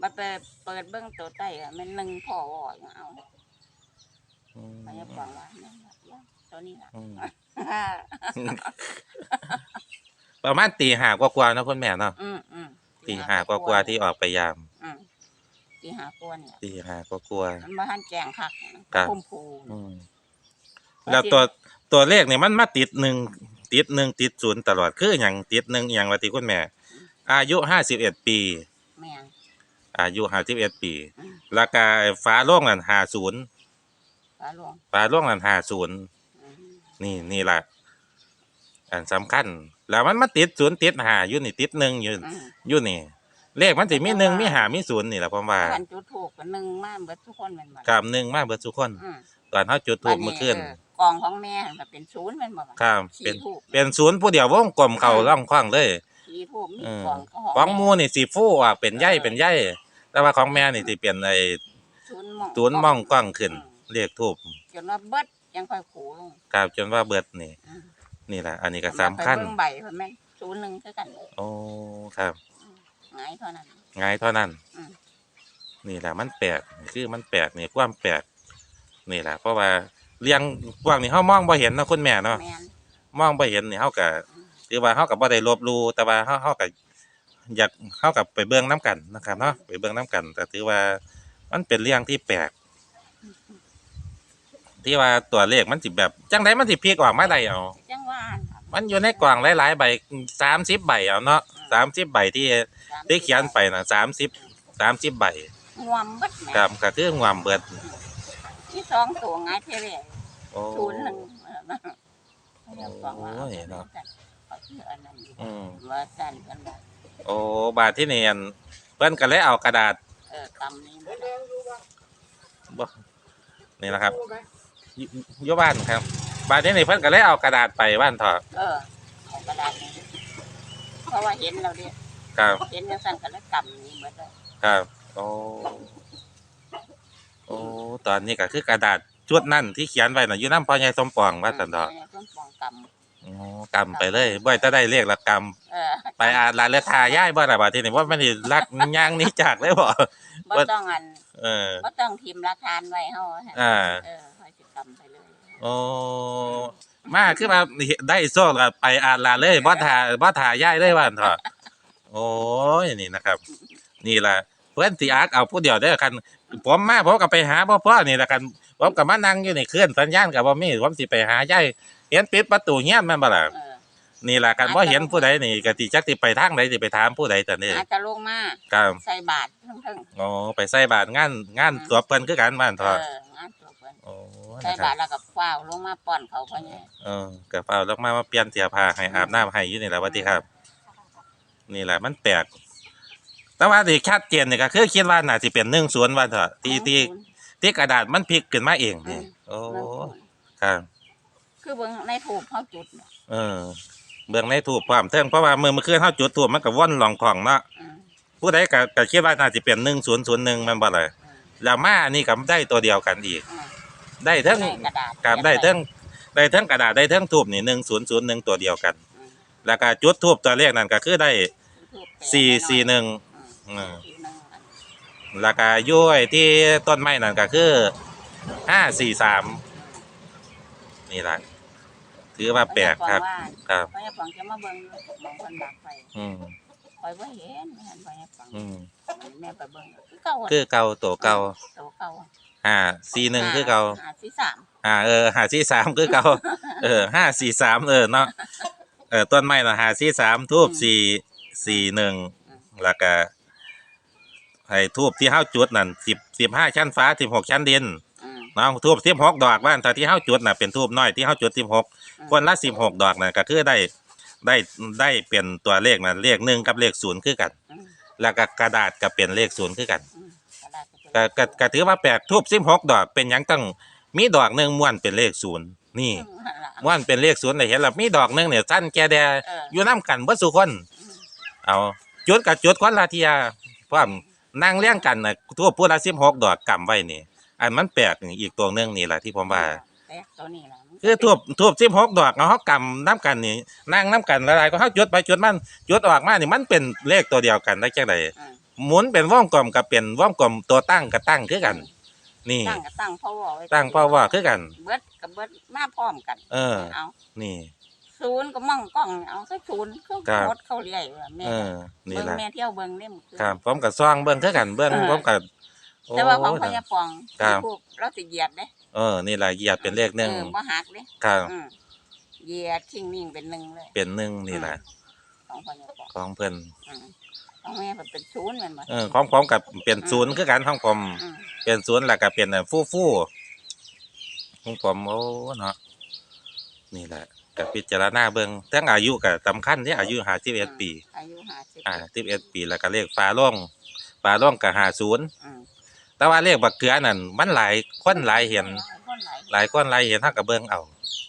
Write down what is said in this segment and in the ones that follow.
บัดไปเปิดเบิ้งตัวใต้อะมันหนึ่งพ่อวอยเอาอืมพยาบาลว่านั่นล่ะย่าตัวนี้ล่ะ อืมประมาณตีหากว่าๆเนาะคุณแม่เนาะอืมอืมตีหากว่าๆที่ออกไปยามอืมตีหากลัวเนี่ยตีหากว่า มันมาหันแจงคักครับ พุ่มพูๆอืมแล้วตัวตัวเลขนี่มันมาติดหนึ่งติดหนึ่งติดศูนย์ตลอดคืออย่างติดหนึ่งอย่างว่าที่คุณแม่ อายุห้าสิบเอ็ดปี แม่ง อายุห้าสิบเอ็ดปีอืมราคาฟ้าโล่งนั่นห้าศูนย์ฟ้าหลวงฟ้าโล่งนั่นห้าศูนย์อืมนี่นี่แหละอันสำคัญ แล้วมันมาติดศูนย์ติดหาอยู่นี่ติดหนึ่งอยู่อืมอยู่นี่ เลขมันสิมีหนึ่งมีหามีศูนย์นี่แหละผมว่ากันจุดถูกกันหนึ่งมาเบิดทุกคนแมันบ่กามหนึ่งมาเบิดทุกคนอืมตอนเขาจุดถูกเมื่อคืนบัดกองของแม่มันเป็นศูนย์แมันบ่ครับขี่เป็นถูกเป็นศูนย์ผู้เดียววงกลมเข่าร่องคว้างเลย ขี่ถูกมีเออกองของหมูนี่สีฟูอะเป็นใยเป็นใย แต่ว่าของแม่นี่สิเป็นไอ้ศูนย์มองศูนย์มองกว้างขึ้นเลขทูบจนว่าเบิดยังค่อยขูลงครับจนว่าเบิดนี่อืมนี่แหละอันนี้ก็สำคัญไปเบิ่งใบเพิ่นแม่นศูนย์หนึ่งคือกันโอ้ครับหงายเท่านั้นง่ายเท่านั้น อืม นี่แหละมันแปลกคือมันแปลกนี่ความแปลกนี่แหละเพราะว่าเลี้ยงกว้างนี่เฮามองบ่เห็นเนาะคุณแม่เนาะ แม่นมองบ่เห็นนี่เฮาก็คือว่าเฮาก็บ่ได้ลบหลู่แต่ว่าเฮาเฮาก็ อยากเฮาก็ไปเบิ่งนํกันนะครับเนาะไปเบิ่งนํกัน แต่ถือว่ามันเป็นเรื่องที่แปลก ที่ว่าตัวเลขมันสิแบบจังไดมันสิพลิกออกมาได้เอาจังว่ามันอยู่ในกล่องหลายๆใบ30ใบเอาเนาะ30ใบที่ที่เขียนไปน่ะ30 30ใบงวมเบิดแม่ครับก็คืองวามเบิดที่สองตัวหงายเทเลโอ้ศูนย์หนึ่งเออนะเรียกว่าว่าโอ้ยเนาะเอาชื่ออันนั้นอยู่อืมว่าสั่นกันบ่ โอ้บาทที่เนียนเพิ่นก็เลยเอากระดาษเออกำนี้บ่ได้บ่นี่นะครับอยู่อยู่บ้านครับ บาทที่นี่เพิ่นก็เลยเอากระดาษไปบ้านเถอะเออเอากระดาษนี้เพราะว่าเห็นเราเด้ครับเห็นจังซั่นก็เลยกำนี้เบิดเลยครับโอ้โอ้ตอนนี้ก็คือกระดาษชุดนั่นที่เขียนไว้น่ะอยู่น้ำพ่อใหญ่สมปองว่าซั่นเถอะ เออต้นปองก อ๋อกำไปเลยบ่ให้จะได้เลขละกำเออำไปอ่านรายละทายายบ่ล่ะบาทที่นี่ว่ามันสิรักย่างหนี้จากเลยบ่บ่ต้องอันเออ บ่ต้องทิมราคานไว้เฮาฮะอ่า เออค่อยสิกำไปเลยโอ้มาคือมาได้โซ่กับไปอ่านลาเลยบ่ถ่าบ่ถ่ายายเลยว่าหั่นเถอะโอ้ยนี่นะครับ นี่ล่ะเพื่อนสิอาร์ตเอาผู้เดียวได้อคันผมมาผมก็ไปหาพ่อพ่อนี่ละกันผมก็มานั่งอยู่ในเคลื่อนสัญญาณก็บ่มีผมสิไปหายาย เห็นปิดประตูเฮียนแม่นบ่ล่ะเออนี่ล่ะกันบ่เห็นผู้ใดนี่ก็สิจักสิไปทางใดสิไปถามผู้ใดแต่นี่อาจจะลงมาครับใส่บาตรเพิ่งโอ้ไปใส่บาตรงานงานตัวเพิ่นคือกันบ้านๆเถเออะองานตัวเพิ่นโอ้ใส่นะคบารับตรแล้วก็ฟ้าวลงมาป้อนเขาพ่อใหญ่เออก็เฝ้าลงมามาเปลี่ยนเสื้อผ้าให้อาบน้ำให้อยู่นี่แหละว่าติครับ นี่แหละมันแปลกแต่ว่าที่ชัดเจนนี่ก็คือคิดว่าน่าสิเป็น10ว่าเถอะที่ที่ ที่กระดาษมันพลิกขึ้นมาเองนี่ โอ้เบิ่งศูนย์ครับ คือเบิ่งในถูกเขาจุดเนี่ยเออ เบื้องในถูกความเทิงเพราะว่ามือเมื่อคืนเฮาจุดถูกมันก็ว่อนหลองของเนาะอืมผู้ใดก็ก็คิดว่าน่าสิเป็น1001มันบ่ล่ะอืมแล้วมาอันนี้ก็ได้ตัวเดียวกันอีก อืมได้ทั้งในกระดาษกับได้ทั้ง ได้ทั้งกระดาษได้ทั้งทูบนี่1001ตัวเดียวกัน อืมแล้วก็จุดทูบตัวเลขนั่นก็คือได้ทูบแปดสี่น้อยๆสี่หนึ่งอืมอืม สี่หนึ่งอันแล้วก็อย้อยที่ต้นไม้นั่นก็คือห้าสี่สามนี่แหละ ถือว่าแปลกครับ ครับพ่อใหญ่ฟังจะมาเบิ่งมองคนดักไปอืมคอยบ่เห็นเห็นพ่อใหญ่ฟังอืมแม่ไปเบิ่งคือเก่าะคือเก่าตัวเก่าโตเก่าห้าสี่หนึ่งคือเก่าหาสี่สามอ่าเออห้าสี่สามคือเก่าเออห้าสี่สามเออเนาะเออต้นไม้น่ะห้าสี่สามทูบสี่สี่หนึ่งแล้วก็ให้ทูบที่เฮาจุดนั่นสิบสิบห้าชั้นฟ้าสิบหกชั้นดิน อืมเนาะทูบสิบหกดอกบ้านแต่ที่เฮาจุดน่ะเป็นทูบน้อยที่เฮาจุดสิบหก คนละสิบหกดอกนั่นก็คือได้ได้ได้เป็นตัวเลขนั่นเลขหนึ่งกับเลขศูนย์คือกันอืมแล้วก็กระดาษก็เป็นเลขศูนย์คือกันอืมกระดาษก็ก็ก็ถือว่าแปลกทูบสิบหกดอกเป็นหยังต้องมีดอกหนึ่งม้วนเป็นเลขศูนย์นี่อืมนั่นล่ะม้วนเป็นเลขศูนย์ได้เห็นแล้วมีดอกหนึ่งเนี่ยสั้นแก่แดเอออยู่น้ำกันเบิดสุคนอืมเอาจุดกับจุดคนละเทียพร้อมนั่งเลี้ยงกันน่ะทั่วพูดละสิบหกดอกกำไว้นี่อันมันแปลกนี่อีกตัวหนึงนี่แหละที่ผมว่าแปล กตัวนี้ล่ะคือทูบทูบสิบหกดอกเอาเขากำน้ำกันนี่นั่งน้ำกันละลายก็เขาจุดไปจุดมันจุดออกมานี่มันเป็นเลขตัวเดียวกันได้จังไดอืมหมุนเป็นว่องกลมกับเป็นว่องกลมตัวตั้งกับตั้งคือกัน นี่ ตั้งก็ตั้งพ่อว่าไว้ตั้งเป้าว่าคือกัน เบิดกับเบิดมาพร้อมกันเออ เอานี่ ศูนย์ก็มั่งกล้องเอาสักศูนย์เขาครับ โคตรเขาเรียกว่าแม่เออ นี่เบิ่งแหละแม่เที่ยวเบิ่งเล่มอคืนครับผมกับซองเบิ้งคือกันเบิ้งเออ ผมกับ แต่ว่าของโอ้พญาปองครับพวกเราสิเหยียดเด้เออ นี่แหละเหยียดเป็นเลขหนึ่งเออบ่หักเด้ครับอืมเหยียดชิงนิ่งเป็นหนึ่งเลย เป็นหนึ่งนี่แหละของพญาปองของเพิ่นอืมของแม่เพิ่นเป็นศูนย์แม่นบ่เออของผมกับเป็นศูนย์คือกันของผมอืมเป็นศูนย์แล้วก็เป็นฟู่ฟู่ของผมโอ้เนาะนี่แหละกับพิจารณาเบิ่งทั้งอายุกับสำคัญที่อายุห้าสิบเอ็ดปีอายุ50อ่าสิบเอ็ดปีแล้วก็เลขฟ้าร่องฟ้าร่องกับห้าศูนย์อืม แต่ว่าเลขบักเกลือนั่นมันหลายคนหลายเห็น คนหลายหลายคนหลายเห็นเท่ากับเบิ่งเอา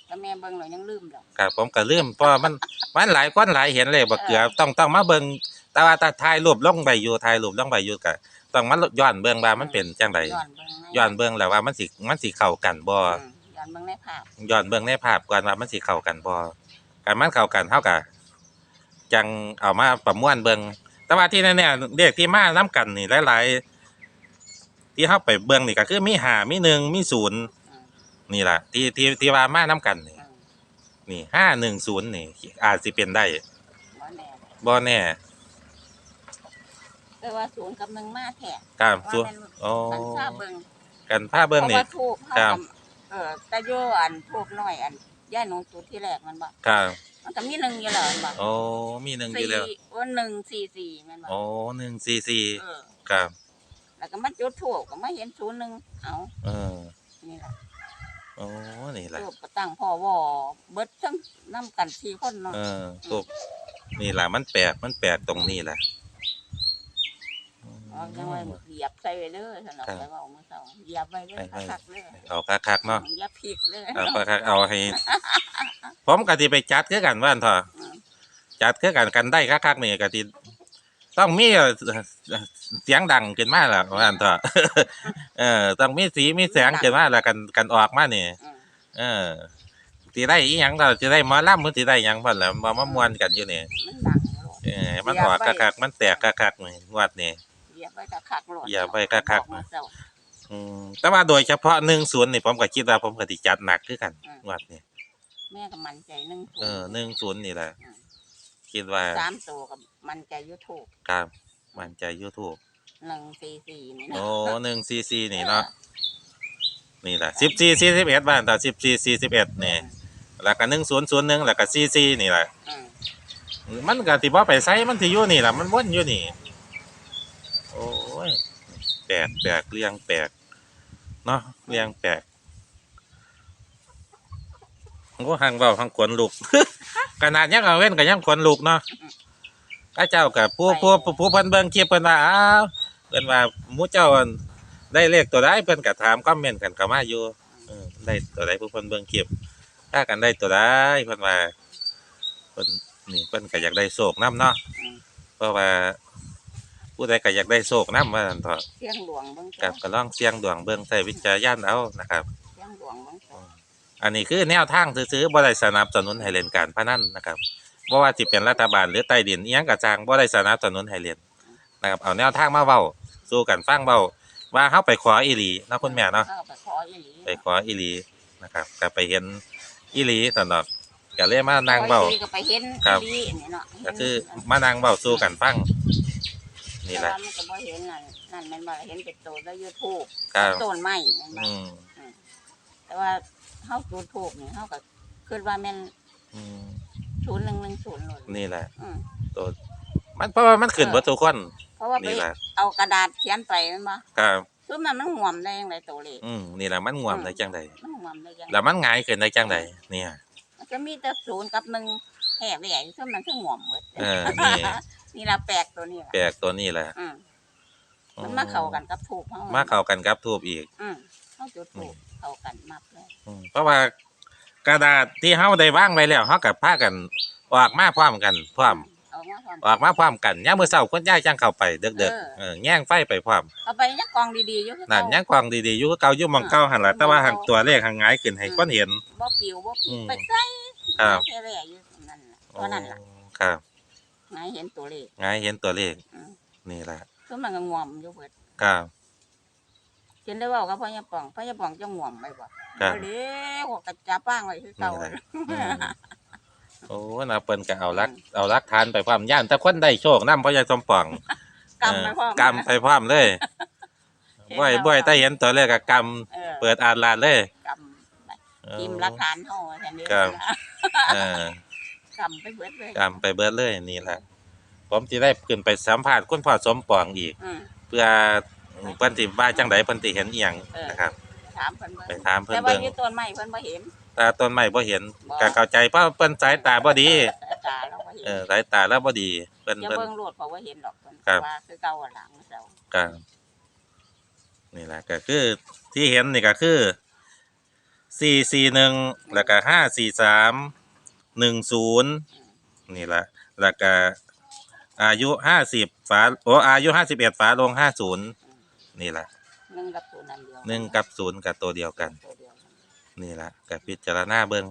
แต่แม่เบิ่งแล้วยังลืมดอกครับผมก็ลืมเพราะว่ามันมันหลายคนหลายเห็นเลขบักเกลือต้องต้องมาเบิ่งแต่ว่าถ้าถ่ายรูปลงใบอยู่ถ่ายรูปลงใบอยู่ก็ต้องมาย้อนเบิ่งว่ามันเป็นจังไดย้อนเบิ่งในย้อนเบิ่งแล้วว่ามันสิมันสิเข้ากันบ่อืมย้อนเบิ่งในภาพย้อนเบิ่งในภาพก่อนว่ามันสิเข้ากันบ่การมันเข้ากันเท่ากับจังเอามาประมวลเบิ่งแต่ว่าที่แน่ๆเลขที่มานํกันนี่หลายๆ ที่เฮาไปเบิ่งนี่ก็คือมีห้ามีหนึ่งมีศูนย์อืมนี่ล่ะที่ที่ที่ว่ามานํกันนี่อืมนี่ห้าหนึ่งศูนย์นี่ อาจสิเป็นได้บ่แน่บ่แน่แต่ว่าศูนย์กับหนึ่งมาแท้ครับว่าส่วนแม่นโอ้มันทราบเบิ่งกันผ้าเบิ่งเพราะนี่ว่าทูบครัเฮาบกับเออแต่โยอันทูบน้อยอันย่าหนูจุดที่แรกมันบ่ครับมันก็มีหนึ่งอยู่แล้วมันบ่โอ้มีหนึ่งอสี่ยู่แล้วว่าหนึ่งสี่สี่แม่นบ่โอ้หนึ่งสี่สี่เออครับ แล้วก็มาจุดทูบก็มาเห็นศูนย์หนึ่งเอาเออนี่ล่ะโอ้นี่แหละทูบก็ตั้งพ่อวอเบิดทั้งนํกันสี่คนเนาะเออถูกนี่แหละมันแปลกมันแปลกตรงนี้แหละเอาจังว่าเหยียบใส่ไว้เด้อสนอกครับไปเว้ามื้อเช้าเหยียบไว้เด้อคักๆเด้อเอาคักๆเนาะอย่าพลิกเด้อเอาคักๆเอาให้ผมก็สิไปจัดคือกันว่าอันเถอะอืมจัดคือกันกันได้คักๆนี่ก็สิ ต้องมีเอ่อเสียงดังขึ้นมาล่ะว่าอันเถอะเออ ต้องมีสีมีแสงขึ้นมาแล้วกันกันออกมานี่อืมเออสิได้อีหยังเราสิได้หมอลำมันสิได้หยังพุ่นล่ะบ่มามวนกันอยู่นี่มันดังโลดเออมันออกคักๆมันแตกคักๆนี่งวดนี่เหยียบไว้คักๆโลดเหยียบไว้คักๆออมื้อเช้าอืมแต่ว่าโดยเฉพาะ10นี่ผมก็คิดว่าผมก็สิจัดหนักคือกันอืมงวดนี่แม่ก็มั่นใจหนึ่งเออ10นี่แหละอืม คิดว่าสามตัวกับมั่นใจอยูทูบครับ มันใจ YouTube หนึ่งสี่สี่นี่นะโอ้144นี่เนาะนี่แหละ14 41บ้านต่อ14 41นี่แล้วก็1001แล้วก็44นี่แหละอืมมันก็สิบ่ไปไสมันสิอยู่นี่ล่ะมันวนอยู่นี่ โอ้ยแปลกแปลกเรื่องแปลกเนาะเรื่องแปลกก็หังเบาหังขนลุก ขนาดยังเอาเว้นก็ยังขนลุกเนาะก็เจ้ากับผู้ผู้ผู้ผู้เพิ่นเบิ่งคลิปเพิ่นว่าอ้าวเพิ่นว่าหมู่เจ้าอั่นได้เลขตัวใดเพิ่นก็ถามคอมเมนต์กันเข้ามาอยู่เออได้ตัวใดผู้เพิ่นเบิ่งคลิปถ้ากันได้ตัวใดเพิ่นว่าเพิ่นนี่เพิ่นก็อยากได้โชคนํเนาะอืมเพราะว่าผู้ใดก็อยากได้โชคนำว่าซั่นเถอะเสียงหลวงเบิ้งกับก็ลองเสี่ยงดวงเบิ่งใช้วิจารณญาณเอานะครับ เสียงหลวงเบิ้งเถ อะอันนี้คือแนวทางซื้อๆบ่ได้สนับสนุนให้เล่นการพนันนะครับบ่ว่าสิเป็นรัฐบาลหรือใต้ดินอีหยังก็จ้างบ่ได้สนับสนุนให้เล่นนะครับเอาแนวทางมาเว้าสู้กันฟังเว้าว่าเฮาไปขออีหลีเนาะคุณแม่เนาะเข้าไปขออีหลีไปขออีหลีนะครับก็ไปเห็นอีหลีตลอดก็เลยมานั่งเว้าขออีหลีก็ไปเห็นครับอีหลีนี่เนาะเห็นก็คือมานั่งเว้าสู้กันฟังนี่แหละแต่ว่ามันก็บ่เห็นนั่นนั่นแมันบ่เห็นเป็นตัวใน YouTube ครับต้นไม้แมันบ่อืมแต่ว่า เฮาจุดทูบนี่เฮาก็คิดว่าแม่นอืม0110โลดนี่แหละ อืมตัวมันเพราะว่ามันขึ้นบ่ทุกคนเพราะว่าไปนี่แหละเอากระดาษเขียนไปแม่นบ่ครับ คือมันมันห่วมได้ยังไงตัวเลขอืมนี่แหละมันง่วมได้จังใดมันห่วมได้ยังไงแล้วมันหงายขึ้นได้จังใดเนี่ย มันจะมีแต่ศูนย์กับหนึ่งแถบใหญ่ซึ่งมันคือห่วมหมดเออนี่ นี่เราแปลกตัวนี้แหละแปลกตัวนี้แหละอืมมันมาเข้ากันกับถูกเขามาเข้ากันกับทูบอีก อืม เขาจุดถูกเข้ากันมากเลยอืมเพราะว่ากระดาษที่เฮาได้วางไว้แล้วเฮากับพากันออกมาพร้อมกันพร้อมเอามาความออกมาพร้อมกันยามมื้อเช้าคนย้ายจังเข้าไปเด็กเออ ๆเออแย่งไฟไปพร้อมเอาไปยักกองดีๆอยู่คือนั่นเก่ายังกวางดีๆอยู่คือเก่าอยู่หม่องเก่าหั่นล่ะแต่ว่าหังตัวเลขหังหงายขึ้นให้คนเห็น บ่ปิวบ่ผิอืดมไปใส่ครับแค่แร่อยู่นั่นแหละตัวนั้นล่ะครับนายเห็นตัวเลขหงายเห็นตัวเลขอืมนี่ล่ะก็มันก็ง่วมอยู่เบิดครับ จนได้เว้ากับพ่อยายป่องพ่อยายป่องจะง่วมไปบ่ครับเอาเด้อก็จับป้างไว้คือเก่า นี่แหละอืมโอ้นะเปิ้นก็เอารัก เอารักทานไปพร้อมย่านแต่คนได้โชคนำพ่อใหญ่สมปองกำไปพร้อม เกำไปพร้อมเลยบ่อยบ่อยแต่เห็นตัวเลขก็กำเออเปิดอ่านลานเลย กำไปทิมหลักฐานเฮาแทนนี้ครับเออกำไปเบิดเลยกำไปเบิดเลยนี่แหละผมสิได้ขึ้นไปสัมภาษณ์คุณพ่อสมปองอีก อืมเพื่อ เพิ่นสิว่าจังไดเพิ่นสิเห็นอีหยังเออนะครับ ถามเพิ่นเบิ่งไปถามเพิ่นแต่ว่าเบิ่งอยู่ต้นไม้เพิ่นบ่เห็น ตาต้นไม้บ่เห็นบ่ ก็เข้าใจเพราะเพิ่นสายตาบ่ดี ตาเราบ่เห็นเออสายตาแล้วบ่ดีเพิ่นอย่าเพิ่น เบิ่งโลดเพราะว่าเห็นดอกเพิ่นครับ ว่าคือเก่าอะหลังเราก็นี่แหละก็คือที่เห็นนี่ก็คือสี่สี่หนึ่งแล้วก็ห้าสี่สามหนึ่งศูนย์นี่แหละแล้วก็อายุห้าสิบฝาโอ้อายุห้าสิบเอ็ดฝาลงห้าศูนย์ นี่แหละหนึ่งกับตัวนั้นเดียวหนึ่งกับศูนย์กับตัวเดียวกัน ตัวเดียวนี่แหละกับพิจารณาเบิ้งอ